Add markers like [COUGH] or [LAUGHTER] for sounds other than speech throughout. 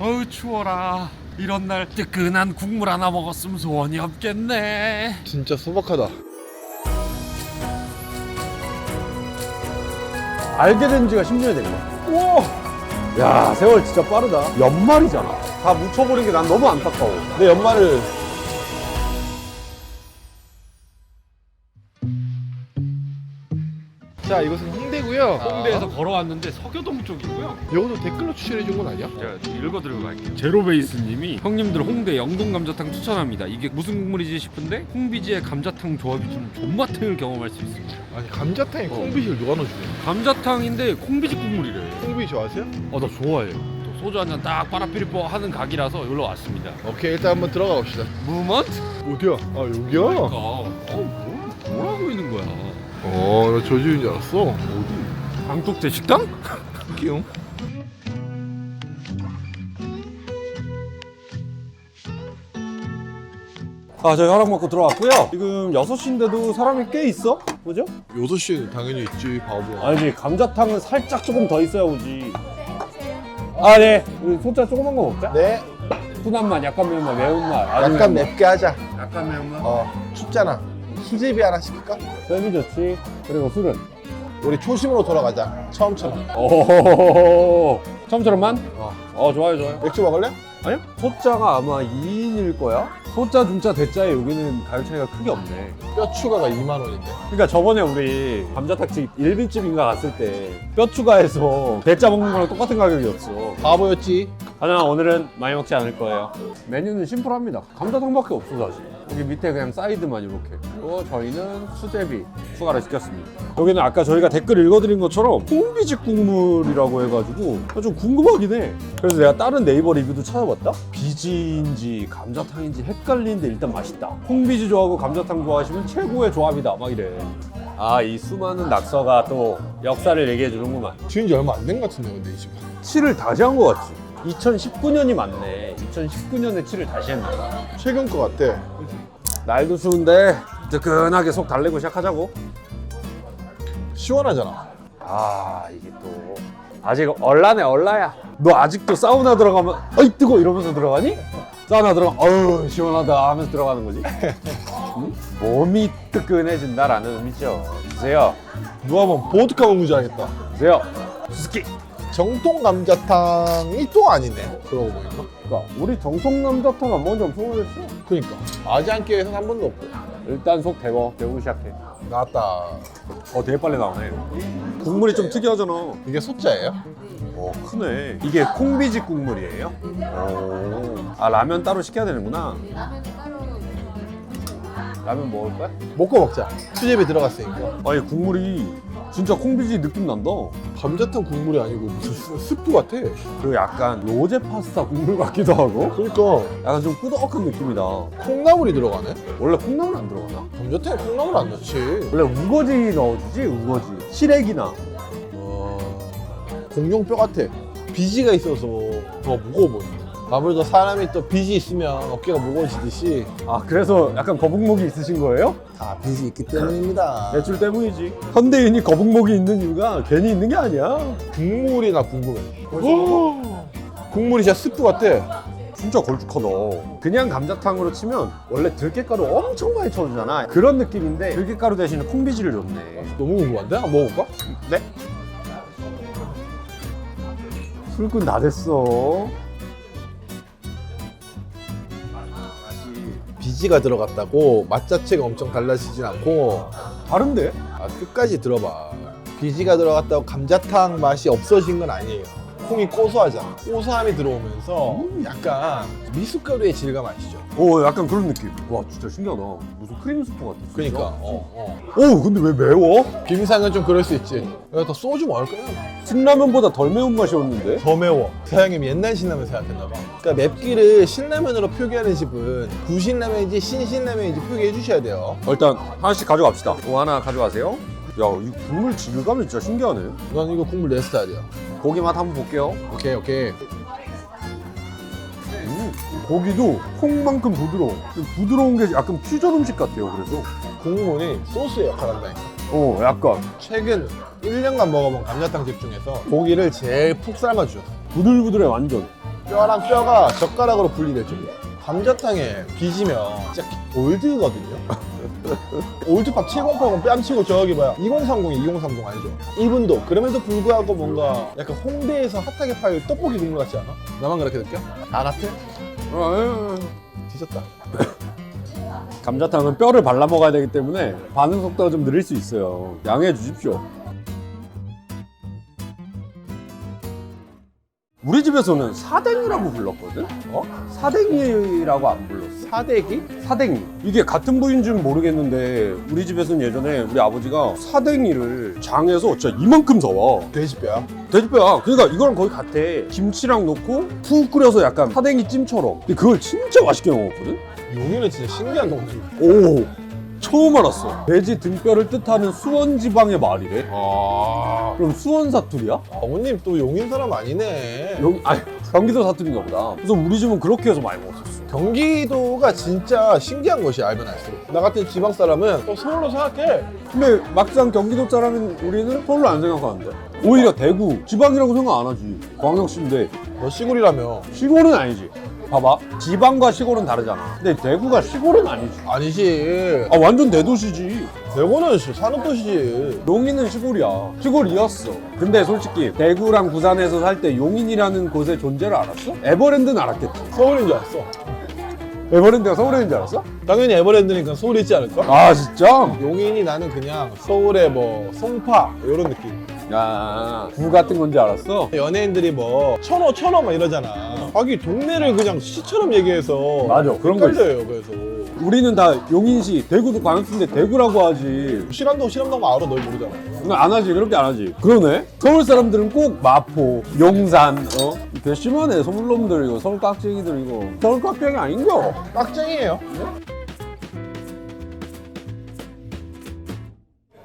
어우 추워라 이런 날 뜨끈한 국물 하나 먹었으면 소원이 없겠네 진짜 소박하다. 알게 된 지가 10년이 된 거야. 우와! 야, 세월 진짜 빠르다. 연말이잖아. 다 묻혀버린 게 난 너무 안타까워. 내 연말을 자 이것은 홍대고요. 홍대에서 걸어왔는데 서교동 쪽이고요 이것도 댓글로 추천해 준 건 아니야? 제가 읽어드리고 갈게요 제로베이스님이 형님들 홍대 영동 감자탕 추천합니다 이게 무슨 국물이지 싶은데 콩비지의 감자탕 조합이 주는 존맛탱을 경험할 수 있습니다 아니 감자탕에 콩비지를 누가 넣어주네? 감자탕인데 콩비지 국물이래 콩비지 좋아하세요? 어 나 좋아해요 또 소주 한 잔 딱 빠라피리뽀 하는 각이라서 여기로 왔습니다 오케이 일단 한번 들어가 봅시다. 무먼트? 어디야? 아 여기야? 그러니까 어, 뭐, 뭘 하고 있는 거야 어나 저주인 줄 알았어. 어디? 광tuk제 식당? 끼용? 아, 저희 허락 먹고 들어왔고요. 지금 6시인데도 사람이 꽤 있어. 그죠? 6시에는 당연히 있지 바보야. 아니지, 감자탕은 살짝 조금 더 있어야 오지. 아, 네. 우리 소자 조그만 거 먹자. 네. 순한 맛, 약간 매운맛, 매운맛. 아주 약간 매운맛. 맵게 하자. 약간 매운맛? 어 춥잖아. 수제비 하나 시킬까? 쌤이 좋지. 그리고 술은? 우리 초심으로 돌아가자. 처음처럼. 처음처럼만? 어. 어, 좋아요, 좋아요. 맥주 먹을래? 아니요? 소자가 아마 2인일 거야. 소자, 중자, 대자에 여기는 가격 차이가 크게 없네. 뼈 추가가 2만 원인데. 그러니까 저번에 우리 감자탕집 1인집인가 갔을 때 뼈 추가해서 대짜 먹는 거랑 똑같은 가격이었어. 바보였지. 하나 오늘은 많이 먹지 않을 거예요. 메뉴는 심플합니다. 감자탕밖에 없어 사실. 여기 밑에 그냥 사이드만 이렇게. 그리고 저희는 수제비 추가를 시켰습니다. 여기는 아까 저희가 댓글 읽어드린 것처럼 콩비지 국물이라고 해가지고 좀 궁금하긴 해. 그래서 내가 다른 네이버 리뷰도 찾아봤다. 비지인지 감자탕인지 헷갈리는데 일단 맛있다. 콩비지 좋아하고 감자탕 좋아하시면 최고의 조합이다. 막 이래. 아 이 수많은 낙서가 또 역사를 얘기해 주는구만. 지은 지 얼마 안 된 것 같은데 근데 이 집은. 칠을 다시 한 것 같지. 2019년이 맞네. 2019년에 칠을 다시 했네. 최근 것 같아. 날도 추운데 뜨끈하게 속 달래고 시작하자고. 시원하잖아. 아 이게 또 아직 얼라네 얼라야. 너 아직도 사우나 들어가면 어이 뜨거 이러면서 들어가니? 사우나 들어가 어우 시원하다 하면서 들어가는 거지. 응? 몸이 뜨끈해진다라는 의미죠. 주세요. 누가 보면 보드카 먹는 줄 알겠다. 주세요. 스키. 정통 감자탕이 또 아니네. 그러고 보니까. 그러니까 우리 정통 감자탕 안 먹은 지 엄청 오래됐어. 그러니까 아지않게에서는 한 번도 없고. 일단 속 데워 데우기 시작해. 나왔다. 어 되게 빨리 나오네. 국물이 좀 특이하잖아. 이게 소자예요? 어 크네. 이게 콩비지 국물이에요? 오. 아 라면 따로 시켜야 되는구나. 라면 먹을 거야? 먹고 먹자. 수제비 들어갔으니까. 아니 국물이 진짜 콩비지 느낌 난다. 감자탕 국물이 아니고 무슨 스- 스프 같아. 그 약간 로제 파스타 국물 같기도 하고. 그러니까 약간 좀 꾸덕한 느낌이다. 콩나물이 들어가네. 원래 콩나물 안 들어가나? 감자탕에 콩나물 안 넣지. 원래 우거지 넣어주지 우거지. 시래기나. 와, 공룡뼈 같아. 비지가 있어서 더 무거워 보여. 아무래도 사람이 또 빚이 있으면 어깨가 무거워지듯이 아 그래서 약간 거북목이 있으신 거예요? 다 빚이 있기 때문입니다. [LAUGHS] 매출 때문이지. 현대인이 거북목이 있는 이유가 괜히 있는 게 아니야. 국물이 나 궁금해. 국물이 진짜 스프 같아. 진짜 걸쭉하다. 그냥 감자탕으로 치면 원래 들깨가루 엄청 많이 쳐주잖아. 그런 느낌인데 들깨가루 대신에 콩비지를 줬네. 너무 궁금한데? 한번 먹어볼까? 네? 술꾼 다 됐어. 비지가 들어갔다고 맛 자체가 엄청 달라지진 않고 다른데? 아, 끝까지 들어봐. 비지가 들어갔다고 감자탕 맛이 없어진 건 아니에요. 콩이 고소하잖아. 고소함이 들어오면서 약간 미숫가루의 질감 아시죠? 오 약간 그런 느낌. 와 진짜 신기하다. 무슨 크림 스프 같아. 진짜. 그러니까 어, 어. 오 근데 왜 매워? 김상은 좀 그럴 수 있지. 야, 더 소주 먹을 거야. 신라면보다 덜 매운 맛이었는데? 더 매워. 사장님 옛날 신라면 생각했나 봐. 그러니까 맵기를 신라면으로 표기하는 집은 구신라면인지 신신라면인지 표기해 주셔야 돼요. 어, 일단 하나씩 가져갑시다. 또 하나 가져가세요. 야, 이 국물 질감이 진짜 신기하네. 난 이거 국물 내 스타일이야. 고기 맛 한번 볼게요. 오케이 오케이. 음, 고기도 콩만큼 부드러워. 부드러운 게 약간 퓨전 음식 같아요. 그래서. 국물이 소스의 역할을 한다니까. 어, 약간 최근 1년간 먹어본 감자탕 집 중에서 고기를 제일 푹 삶아주셨어. 부들부들해 완전. 뼈랑 뼈가 젓가락으로 분리될 정도. 감자탕에 빚으면 진짜 올드거든요. [LAUGHS] 올드팝 7080 뺨치고 저기 뭐야 2030이 2030 아니죠? 이분도 그럼에도 불구하고 뭔가 약간 홍대에서 핫하게 팔 떡볶이 국물 같지 않아? 나만 그렇게 느껴? 나 같아? 어, 뒤졌다. 감자탕은 뼈를 발라 먹어야 되기 때문에 반응 속도가 좀 느릴 수 있어요. 양해해 주십시오. 우리 집에서는 사댕이라고 불렀거든? 어? 사댕이라고 안 불렀어. 사대기? 사댕이. 이게 같은 부인 줄 모르겠는데 우리 집에서는 예전에 우리 아버지가 사댕이를 장에서 진짜 이만큼 사와. 돼지뼈야. 돼지뼈야. 그러니까 이거랑 거의 같아. 김치랑 넣고 푹 끓여서 약간 사댕이 찜처럼. 근데 그걸 진짜 맛있게 먹었거든? 용인은 진짜 신기한 동네. 오 처음 알았어 돼지 등뼈를 뜻하는 수원 지방의 말이래 아. 그럼 수원 사투리야? 어머님 또 용인 사람 아니네. 여기 아니 경기도 사투리인가 보다 그래서 우리 집은 그렇게 해서 많이 먹었었어 경기도가 진짜 신기한 것이 알면 알수록. 나 같은 지방 사람은 또 서울로 생각해. 근데 막상 경기도 사람인 우리는 서울로 안 생각하는데 오히려 대구 지방이라고 생각 안 하지 광역시인데 너 시골이라며. 시골은 아니지 봐봐 지방과 시골은 다르잖아 근데 대구가 시골은 아니지 아니지. 아 완전 대도시지 대구는 시- 산업도시지. 용인은 시골이야. 시골이었어. 근데 솔직히 대구랑 부산에서 살 때 용인이라는 곳의 존재를 알았어? 에버랜드는 알았겠지. 서울인 줄 알았어. 에버랜드가 있는 줄 알았어? 당연히 에버랜드니까 서울에 있지 않을까? 아 진짜? 용인이 나는 그냥 서울의 뭐 송파 이런 느낌. 야, 구 같은 건지 알았어? 연예인들이 뭐 천호 천호 막 이러잖아. 자기 동네를 그냥 시처럼 얘기해서 맞아, 그런 거. 헷갈려요. 그래서 우리는 다 용인시, 대구도 광역시인데 대구라고 하지. 실암동 실암동 알아 널 모르잖아. 이거 안 하지, 그렇게 안 하지. 그러네? 서울 사람들은 꼭 마포, 용산, 어? 괘씸하네, 서울놈들 이거, 서울 깍쟁이들 이거. 서울 깍쟁이 아닌겨? 깍쟁이에요.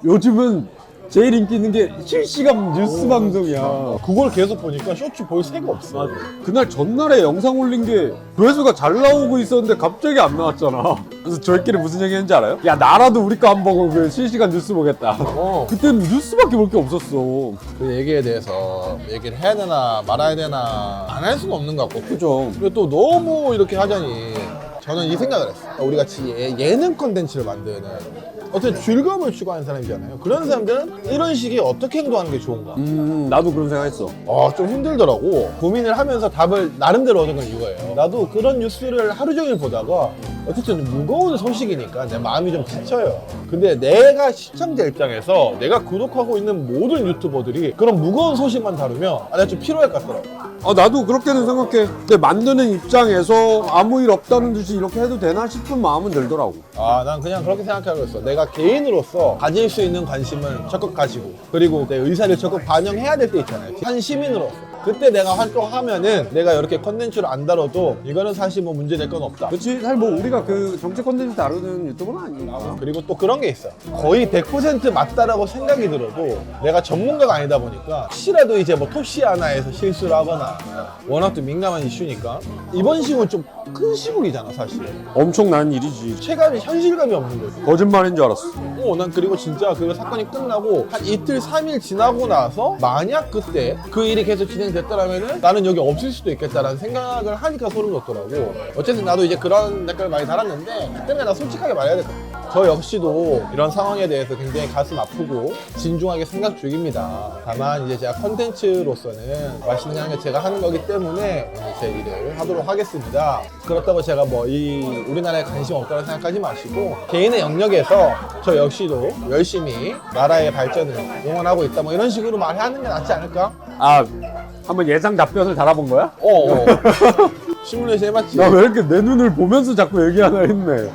요즘은 제일 인기 있는 게 실시간 뉴스 방송이야. 그걸 계속 보니까 쇼츠 볼 새가 없어. 그날 전날에 영상 올린 게 조회수가 잘 나오고 있었는데 갑자기 안 나왔잖아. 그래서 저희끼리 무슨 얘기 했는지 알아요? 야 나라도 우리 거 안 보고 그 실시간 뉴스 보겠다. 어. 그때는 뉴스밖에 볼 게 없었어. 그 얘기에 대해서 얘기를 해야 되나 말아야 되나 안 할 수가 없는 것 같고 그죠? 그리고 또 너무 이렇게 하자니 저는 이 생각을 했어요 우리 같이 예- 예능 컨텐츠를 만드는 어떤 즐거움을 추구하는 사람이잖아요 그런 사람들은 이런 식의 어떻게 행동하는 게 좋은가 음 나도 그런 생각했어. 아, 좀 힘들더라고. 고민을 하면서 답을 나름대로 얻은 건 이거예요. 나도 그런 뉴스를 하루 종일 보다가 어쨌든 무거운 소식이니까 내 마음이 좀 지쳐요. 근데 내가 시청자 입장에서 내가 구독하고 있는 모든 유튜버들이 그런 무거운 소식만 다루면 아, 내가 좀 피로할 것 같더라고. 아 나도 그렇게는 생각해. 근데 만드는 입장에서 아무 일 없다는 듯이 이렇게 해도 되나 싶은 마음은 들더라고. 아, 난 그냥 그렇게 생각하고 있어. 내가 개인으로서 가질 수 있는 관심을 적극 가지고, 그리고 내 의사를 적극 반영해야 될 때 있잖아요. 한 시민으로서. 그때 내가 활동하면은 내가 이렇게 컨텐츠를 안 다뤄도 이거는 사실 뭐 문제 될 건 없다. 그렇지? 사실 뭐 우리가 그 정치 컨텐츠 다루는 유튜버는 아니니까. 그리고 또 그런 게 있어. 거의 100% 맞다라고 생각이 들어도 내가 전문가가 아니다 보니까 혹시라도 이제 뭐 토시 하나에서 실수를 하거나 워낙 또 민감한 이슈니까 이번 시국은 좀큰 시국이잖아 사실. 엄청난 일이지. 체감이 현실감이 없는 거지. 거짓말인 줄 알았어. 어, 난 그리고 진짜 그 사건이 끝나고 한 이틀, 삼 일 지나고 나서 만약 그때 그 일이 계속 진행됐더라면은 나는 여기 없을 수도 있겠다라는 생각을 하니까 소름 돋더라고. 어쨌든 나도 이제 그런 댓글 많이 달았는데 그때는 나 솔직하게 말해야 될 것 같아. 저 역시도 이런 상황에 대해서 굉장히 가슴 아프고 진중하게 생각 중입니다. 다만 이제 제가 컨텐츠로서는 맛있는 양을 제가 하는 거기 때문에 오늘 제 일을 하도록 하겠습니다. 그렇다고 제가 뭐 이 우리나라에 관심 없다고 생각하지 마시고 개인의 영역에서 저 역시도 열심히 나라의 발전을 응원하고 있다 뭐 이런 식으로 말하는 게 낫지 않을까? 아 한번 예상 답변을 달아본 거야? 어, 어. [LAUGHS] 시뮬레이션 해봤지. 나 왜 이렇게 내 눈을 보면서 자꾸 얘기하나 했네.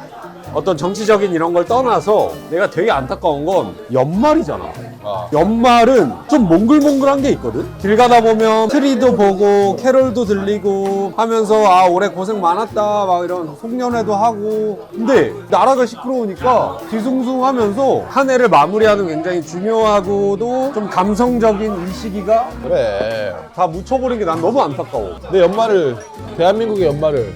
어떤 정치적인 이런 걸 떠나서 내가 되게 안타까운 건 연말이잖아. 아. 연말은 좀 몽글몽글한 게 있거든? 길 가다 보면 트리도 보고 캐롤도 들리고 하면서 아 올해 고생 많았다 막 이런 송년회도 하고 근데 나라가 시끄러우니까 뒤숭숭 하면서 한 해를 마무리하는 굉장히 중요하고도 좀 감성적인 이 시기가 그래. 다 묻혀버린 게 난 너무 안타까워 내 연말을 대한민국의 연말을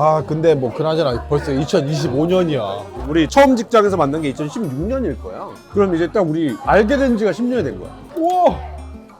아 근데 뭐 그나저나 벌써 2025년이야 우리 처음 직장에서 만난 게 2016년일 거야. 그럼 이제 딱 우리 알게 된 지가 10년이 된 거야. 우와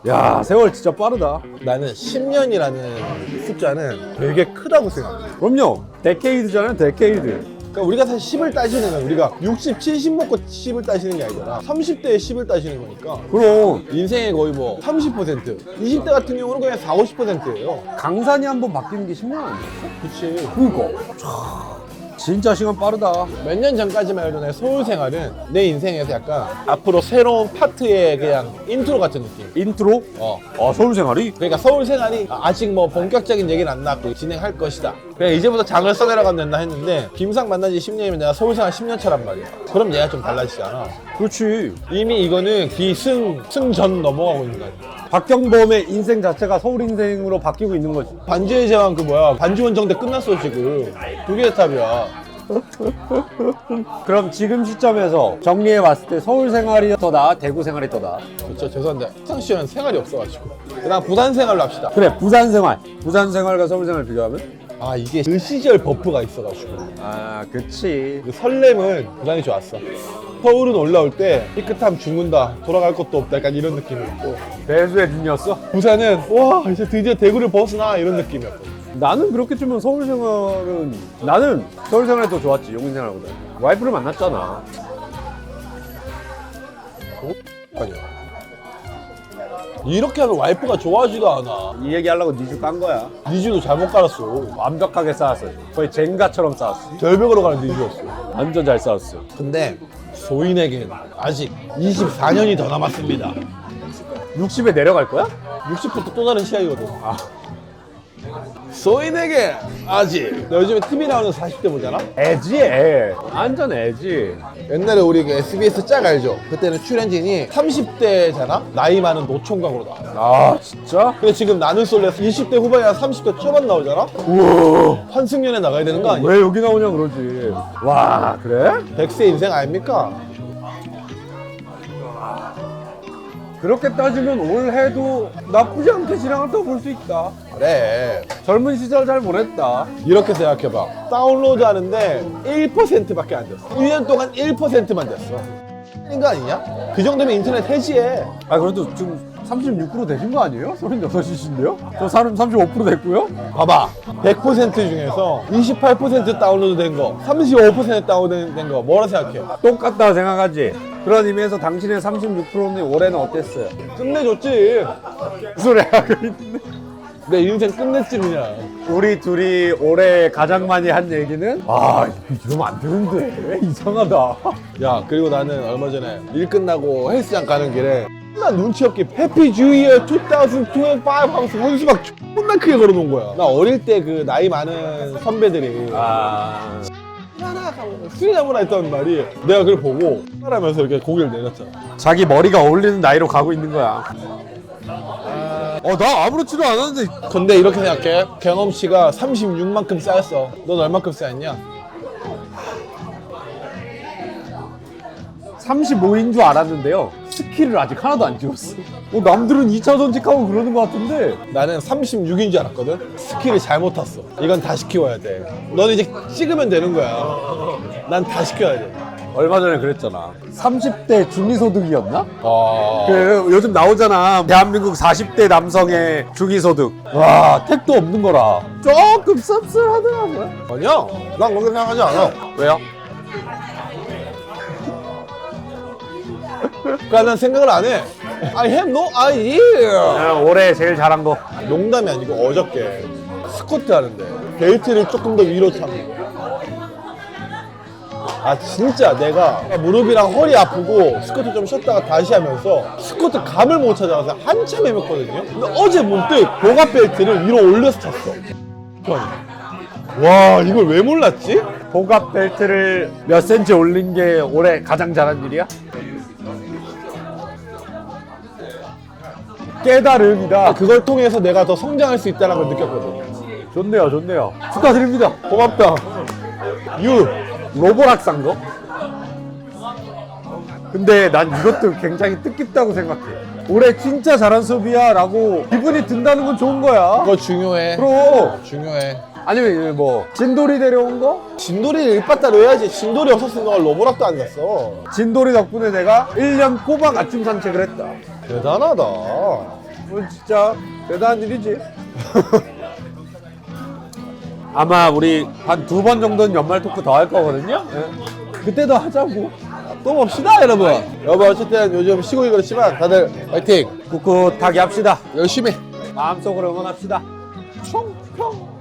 야, 세월 진짜 빠르다. 나는 10년이라는 숫자는 되게 크다고 생각해 그럼요. 데케이드잖아요, 데케이드. 그러니까 우리가 사실 10을 따지는 건 우리가 60, 70 먹고 10을 따지는 게 아니잖아. 30대에 10을 따지는 거니까. 그럼 인생의 거의 뭐 30% 20대 같은 경우는 그냥 4, 50%예요. 강산이 한번 바뀌는 게 10년 아니었어? 그치. 그니까. 진짜 시간 빠르다. 몇 년 전까지만 해도 내 서울 생활은 내 인생에서 약간 앞으로 새로운 파트의 그냥 인트로 같은 느낌 인트로? 어 아, 서울 생활이? 그러니까 서울 생활이 아직 뭐 본격적인 얘기는 안 나왔고 진행할 것이다. 그냥 이제부터 장을 써내려가면 된다 했는데 김상 만난 지 10년이면 내가 서울 생활 10년 차란 말이야. 그럼 얘가 좀 달라지잖아. 그렇지. 이미 이거는 기승 승전 넘어가고 있는 거야. 박경범의 인생 자체가 서울 인생으로 바뀌고 있는 거지. 반지의 제왕 그 뭐야 반지원 정대 끝났어 지금 두 개의 탑이야. 그럼 지금 시점에서 정리해 봤을 때 서울 생활이 더 나아, 대구 생활이 더 나아? 그렇죠 죄송한데 학창 시절은 생활이 없어가지고. 그다음 부산 생활로 합시다. 그래, 부산 생활. 부산 생활과 서울 생활 비교하면? 아 이게 그 시절 버프가 있어가지고. 아, 그치. 그 설렘은 부산이 좋았어. 서울은 올라올 때 삐끗함 죽는다 돌아갈 것도 없다 약간 이런 느낌이었고 배수의 중이었어? 부산은 와 이제 드디어 대구를 벗어나 이런 느낌이었고 나는 그렇게 치면 서울 생활은 나는 서울 생활이 더 좋았지 용인 생활보다 와이프를 만났잖아 아니야 이렇게 하면 와이프가 좋아하지도 않아. 이 얘기 하려고 니주 깐 거야. 니즈도 잘못 깔았어. 완벽하게 쌓았어 거의 젠가처럼 쌓았어 절벽으로 가는 니즈였어. 완전 잘 쌓았어. 근데 소인에겐 아직 24년이 더 남았습니다. 60에 내려갈 거야? 60부터 또 다른 시야이거든 소인에게 아직 나 요즘에 TV 나오는 40대 보잖아 애지 애 완전 애지 옛날에 우리 그 SBS 짝 알죠? 그때는 출연진이 30대잖아? 나이 많은 노총각으로 나와. 아 진짜? 근데 지금 나는 솔레 20대 후반이나 30대 초반 나오잖아? 우와. 환승연에 나가야 되는 거 아니야? 왜 여기 나오냐 그러지 와 그래? 백세 인생 아닙니까? 그렇게 따지면 올해도 나쁘지 않게 지나갔다고 볼 수 있다 그래. 젊은 시절 잘 보냈다 이렇게 생각해봐. 다운로드 하는데 1%밖에 안 됐어. 1년 동안 1%만 됐어. 이거 아니냐? 그 정도면 인터넷 해지해. 아 그래도 지금 36% 되신 거 아니에요? 36이신데요? 저35% 됐고요? 봐봐. 100% 중에서 28% 다운로드 된 거, 35% 다운로드 된 거, 뭐라 생각해? 똑같다 생각하지? 그런 의미에서 당신의 36%는 올해는 어땠어요? 끝내줬지. 무슨 소리 하고 있는데 내 인생 끝냈지 그냥. 우리 둘이 올해 가장 많이 한 얘기는 아 이러면 안 되는데 이상하다 야 그리고 나는 얼마 전에 일 끝나고 헬스장 가는 길에 나 눈치 없게 해피 주이어 2025 하면서 현수막 존나 크게 걸어놓은 거야 나 어릴 때 그 나이 많은 선배들이 아 수리나무라 했던 말이 내가 그걸 보고 하면서 이렇게 고개를 내렸잖아. 자기 머리가 어울리는 나이로 가고 있는 거야. 어 나 아무렇지도 않았는데. 근데 이렇게 생각해. 경험치가 36만큼 쌓였어. 넌 얼만큼 쌓였냐? 35인 줄 알았는데요 스킬을 아직 하나도 안 찍었어. 어, 남들은 2차 전직하고 그러는 것 같은데. 나는 36인 줄 알았거든. 스킬을 잘못 탔어. 이건 다 시켜야 돼. 너는 이제 찍으면 되는 거야. 난 다 시켜야 돼. 얼마 전에 그랬잖아. 30대 중위소득이었나? 아... 그 요즘 나오잖아. 대한민국 40대 남성의 중위소득. 와 택도 없는 거라. 조금 씁쓸하더라고요. 아니야. 난 그렇게 생각하지 않아. 왜요? 그러니까 난 생각을 안 해. I have no idea. 올해 제일 잘한 거. 농담이 아니고 어저께 스쿼트 하는데 벨트를 조금 더 위로 차고. 아 진짜 내가 무릎이랑 허리 아프고 스쿼트 좀 쉬었다가 다시 하면서 스쿼트 감을 못 찾아서 한참 헤맸거든요. 근데 어제 문득 보갑 벨트를 위로 올려서 찼어. 와 이걸 왜 몰랐지? 보갑 벨트를 몇 센치 올린 게 올해 가장 잘한 일이야? 깨달음이다. 그걸 통해서 내가 더 성장할 수 있다는 걸 느꼈거든. 좋네요 좋네요. 축하드립니다. 고맙다. 유 로보락 산 거? 근데 난 이것도 굉장히 뜻깊다고 생각해. 올해 진짜 잘한 수업이야 라고 기분이 든다는 건 좋은 거야. 그거 중요해. 그럼. 중요해. 아니면 뭐 진돌이 데려온 거? 진돌이를 일바따로 해야지. 진돌이 없었으면 로보락도 안 갔어. 진돌이 덕분에 내가 1년 꼬박 아침 산책을 했다. 대단하다 이건 진짜 대단한 일이지. [LAUGHS] 아마 우리 한 두 번 정도는 연말 토크 더 할 거거든요. 예. 그때도 하자고. 또 봅시다 여러분 여러분 어쨌든 요즘 시국이 그렇지만 다들 화이팅 꿋꿋하게 합시다. 열심히 마음속으로 응원합시다. 총평.